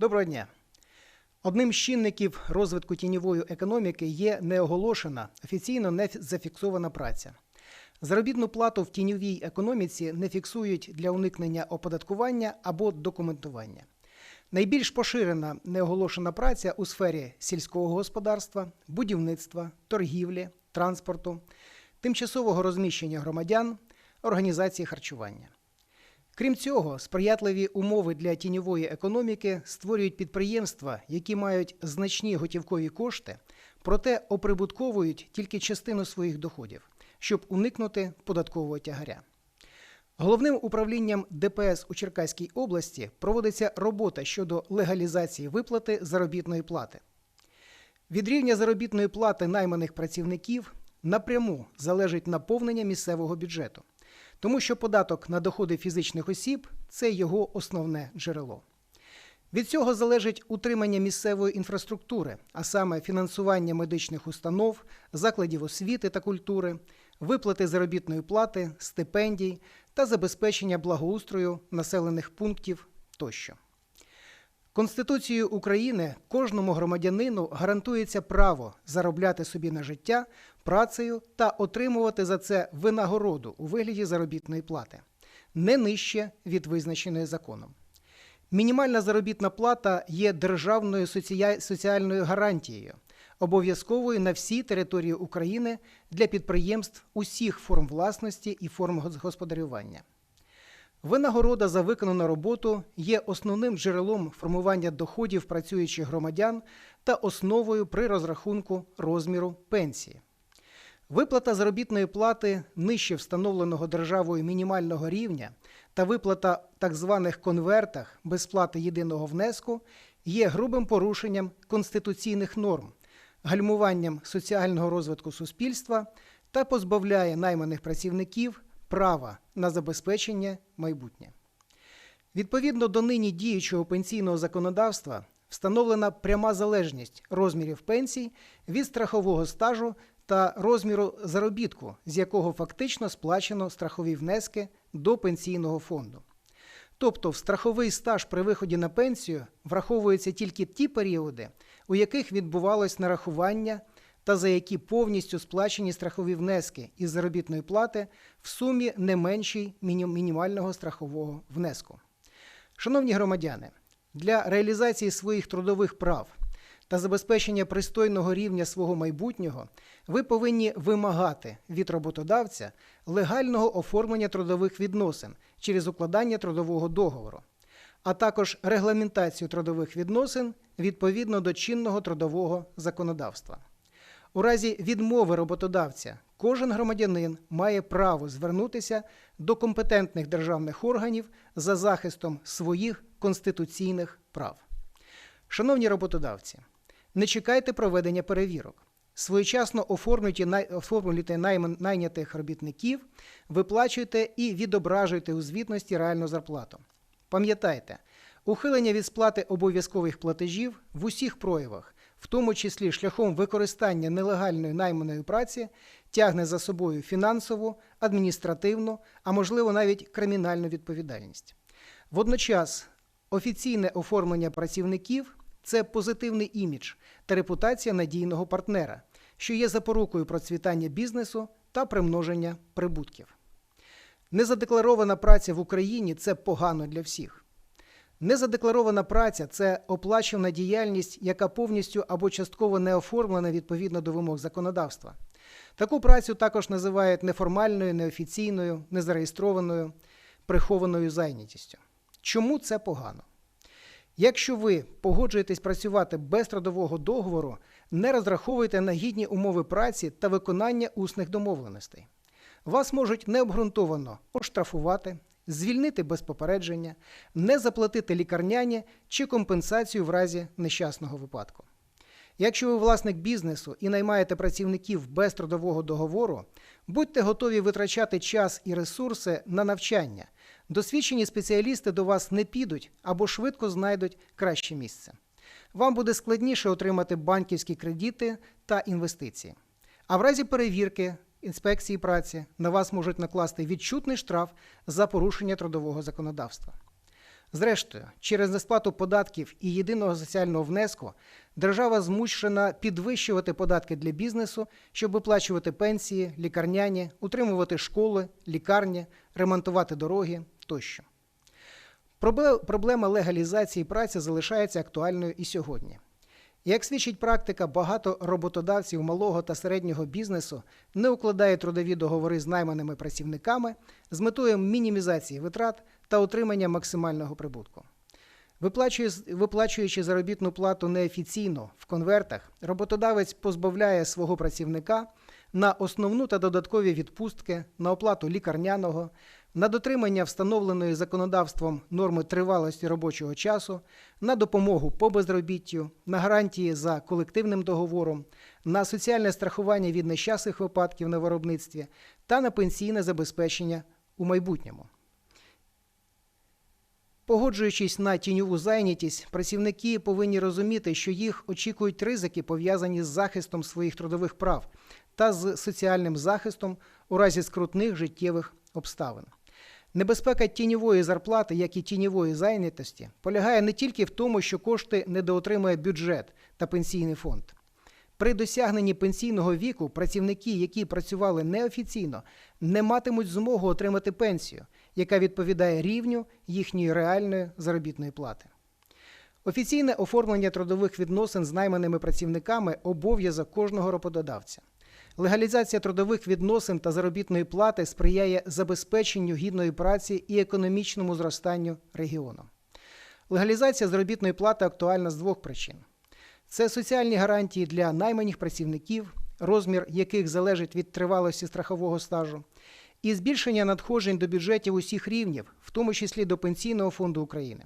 Доброго дня. Одним з чинників розвитку тіньової економіки є неоголошена, офіційно не зафіксована праця. Заробітну плату в тіньовій економіці не фіксують для уникнення оподаткування або документування. Найбільш поширена неоголошена праця у сфері сільського господарства, будівництва, торгівлі, транспорту, тимчасового розміщення громадян, організації харчування. Крім цього, сприятливі умови для тіньової економіки створюють підприємства, які мають значні готівкові кошти, проте оприбутковують тільки частину своїх доходів, щоб уникнути податкового тягаря. Головним управлінням ДПС у Черкаській області проводиться робота щодо легалізації виплати заробітної плати. Від рівня заробітної плати найманих працівників напряму залежить наповнення місцевого бюджету, тому що податок на доходи фізичних осіб це його основне джерело. Від цього залежить утримання місцевої інфраструктури, а саме фінансування медичних установ, закладів освіти та культури, виплати заробітної плати, стипендій та забезпечення благоустрою населених пунктів тощо. Конституцією України кожному громадянину гарантується право заробляти собі на життя працею та отримувати за це винагороду у вигляді заробітної плати, не нижче від визначеної законом. Мінімальна заробітна плата є державною соціальною гарантією, обов'язковою на всій території України для підприємств усіх форм власності і форм господарювання. Винагорода за виконану роботу є основним джерелом формування доходів працюючих громадян та основою при розрахунку розміру пенсії. Виплата заробітної плати нижче встановленого державою мінімального рівня та виплата так званих конвертах без сплати єдиного внеску є грубим порушенням конституційних норм, гальмуванням соціального розвитку суспільства та позбавляє найманих працівників права на забезпечення майбутнє. Відповідно до нині діючого пенсійного законодавства встановлена пряма залежність розмірів пенсій від страхового стажу та розміру заробітку, з якого фактично сплачено страхові внески до пенсійного фонду. Тобто в страховий стаж при виході на пенсію враховуються тільки ті періоди, у яких відбувалось нарахування та за які повністю сплачені страхові внески із заробітної плати в сумі не меншій міні- мінімального страхового внеску. Шановні громадяни, для реалізації своїх трудових прав та забезпечення пристойного рівня свого майбутнього ви повинні вимагати від роботодавця легального оформлення трудових відносин через укладання трудового договору, а також регламентацію трудових відносин відповідно до чинного трудового законодавства. У разі відмови роботодавця кожен громадянин має право звернутися до компетентних державних органів за захистом своїх конституційних прав. Шановні роботодавці, не чекайте проведення перевірок. Своєчасно оформлюйте, найнятих робітників, виплачуйте і відображуйте у звітності реальну зарплату. Пам'ятайте, ухилення від сплати обов'язкових платежів в усіх проявах, в тому числі шляхом використання нелегальної найманої праці, тягне за собою фінансову, адміністративну, а можливо навіть кримінальну відповідальність. Водночас офіційне оформлення працівників це позитивний імідж та репутація надійного партнера, що є запорукою процвітання бізнесу та примноження прибутків. Незадекларована праця в Україні це погано для всіх. Незадекларована праця це оплачувана діяльність, яка повністю або частково не оформлена відповідно до вимог законодавства. Таку працю також називають неформальною, неофіційною, незареєстрованою, прихованою зайнятістю. Чому це погано? Якщо ви погоджуєтесь працювати без трудового договору, не розраховуйте на гідні умови праці та виконання усних домовленостей. Вас можуть необґрунтовано оштрафувати, звільнити без попередження, не заплатити лікарняні чи компенсацію в разі нещасного випадку. Якщо ви власник бізнесу і наймаєте працівників без трудового договору, будьте готові витрачати час і ресурси на навчання. Досвідчені спеціалісти до вас не підуть або швидко знайдуть краще місце. Вам буде складніше отримати банківські кредити та інвестиції. А в разі перевірки інспекції праці на вас можуть накласти відчутний штраф за порушення трудового законодавства. Зрештою, через несплату податків і єдиного соціального внеску держава змушена підвищувати податки для бізнесу, щоб виплачувати пенсії, лікарняні, утримувати школи, лікарні, ремонтувати дороги тощо. Проблема легалізації праці залишається актуальною і сьогодні. Як свідчить практика, багато роботодавців малого та середнього бізнесу не укладають трудові договори з найманими працівниками з метою мінімізації витрат та отримання максимального прибутку. Виплачуючи заробітну плату неофіційно в конвертах, роботодавець позбавляє свого працівника на основну та додаткові відпустки, на оплату лікарняного, на дотримання встановленої законодавством норми тривалості робочого часу, на допомогу по безробіттю, на гарантії за колективним договором, на соціальне страхування від нещасних випадків на виробництві та на пенсійне забезпечення у майбутньому. Погоджуючись на тіньову зайнятість, працівники повинні розуміти, що їх очікують ризики, пов'язані з захистом своїх трудових прав та з соціальним захистом у разі скрутних життєвих обставин. Небезпека тіньової зарплати, як і тіньової зайнятості, полягає не тільки в тому, що кошти недоотримує бюджет та пенсійний фонд. При досягненні пенсійного віку працівники, які працювали неофіційно, не матимуть змогу отримати пенсію, яка відповідає рівню їхньої реальної заробітної плати. Офіційне оформлення трудових відносин з найманими працівниками обов'язок кожного роботодавця. Легалізація трудових відносин та заробітної плати сприяє забезпеченню гідної праці і економічному зростанню регіону. Легалізація заробітної плати актуальна з двох причин: це соціальні гарантії для найманих працівників, розмір яких залежить від тривалості страхового стажу, і збільшення надходжень до бюджетів усіх рівнів, в тому числі до Пенсійного фонду України.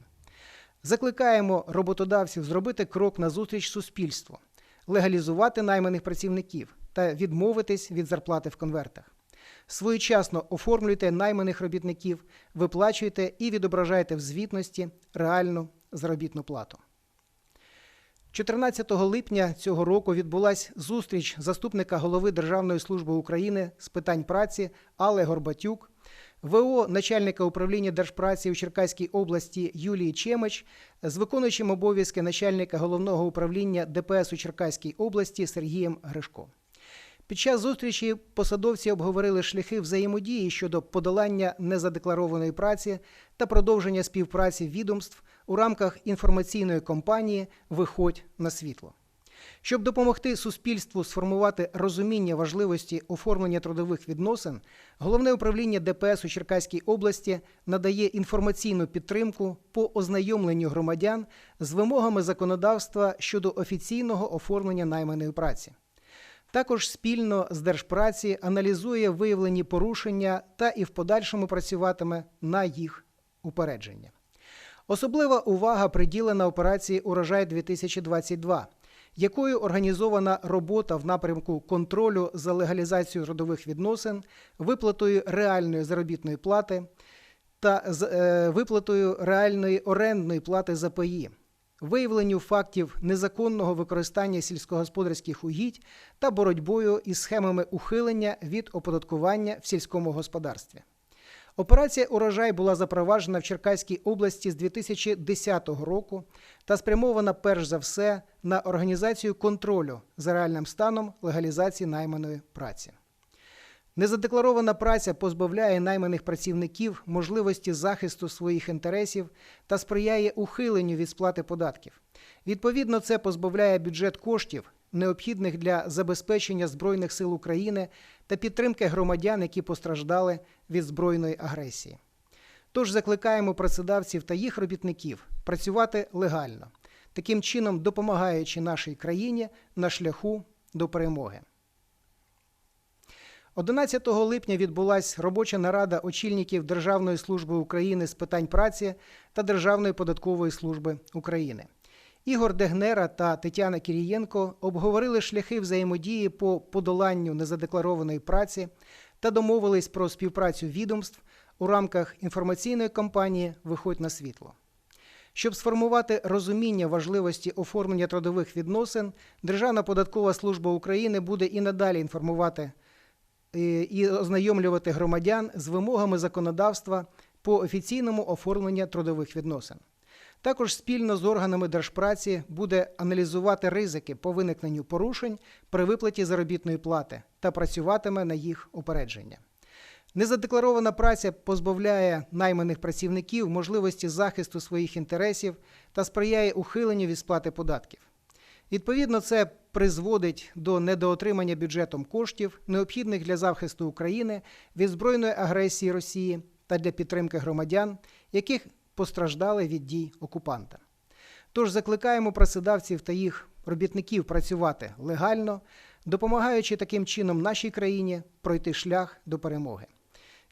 Закликаємо роботодавців зробити крок назустріч суспільству, легалізувати найманих працівників та відмовитись від зарплати в конвертах. Своєчасно оформлюйте найманих робітників, виплачуйте і відображайте в звітності реальну заробітну плату. 14 липня цього року відбулася зустріч заступника голови Державної служби України з питань праці Алли Горбатюк, ВО начальника управління Держпраці у Черкаській області Юлії Чемич з виконуючим обов'язки начальника головного управління ДПС у Черкаській області Сергієм Гришко. Під час зустрічі посадовці обговорили шляхи взаємодії щодо подолання незадекларованої праці та продовження співпраці відомств у рамках інформаційної кампанії Виходь на світло. Щоб допомогти суспільству сформувати розуміння важливості оформлення трудових відносин, головне управління ДПС у Черкаській області надає інформаційну підтримку по ознайомленню громадян з вимогами законодавства щодо офіційного оформлення найманої праці. Також спільно з Держпраці аналізує виявлені порушення та і в подальшому працюватиме на їх упередження. Особлива увага приділена операції Урожай 2022 якою організована робота в напрямку контролю за легалізацією трудових відносин, виплатою реальної заробітної плати та з е, виплатою реальної орендної плати за паї, виявленню фактів незаконного використання сільськогосподарських угідь та боротьбою із схемами ухилення від оподаткування в сільському господарстві. Операція Урожай була запроваджена в Черкаській області з 2010 року та спрямована перш за все на організацію контролю за реальним станом легалізації найманої праці. Незадекларована праця позбавляє найманих працівників можливості захисту своїх інтересів та сприяє ухиленню від сплати податків. Відповідно, це позбавляє бюджет коштів, необхідних для забезпечення Збройних сил України та підтримки громадян, які постраждали від збройної агресії. Тож закликаємо працедавців та їх робітників працювати легально, таким чином допомагаючи нашій країні на шляху до перемоги. 11 липня відбулася робоча нарада очільників Державної служби України з питань праці та Державної податкової служби України. Ігор Дегнера та Тетяна Кірієнко обговорили шляхи взаємодії по подоланню незадекларованої праці та домовились про співпрацю відомств у рамках інформаційної кампанії Виходь на світло. Щоб сформувати розуміння важливості оформлення трудових відносин, Державна податкова служба України буде і надалі інформувати і ознайомлювати громадян з вимогами законодавства по офіційному оформленню трудових відносин. Також спільно з органами держпраці буде аналізувати ризики по виникненню порушень при виплаті заробітної плати та працюватиме на їх упередження. Незадекларована праця позбавляє найманих працівників можливості захисту своїх інтересів та сприяє ухиленню від сплати податків. Відповідно, це призводить до недоотримання бюджетом коштів, необхідних для захисту України від збройної агресії Росії та для підтримки громадян, яких постраждали від дій окупанта. Тож закликаємо працедавців та їх робітників працювати легально, допомагаючи таким чином нашій країні пройти шлях до перемоги.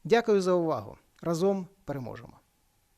Дякую за увагу. Разом переможемо.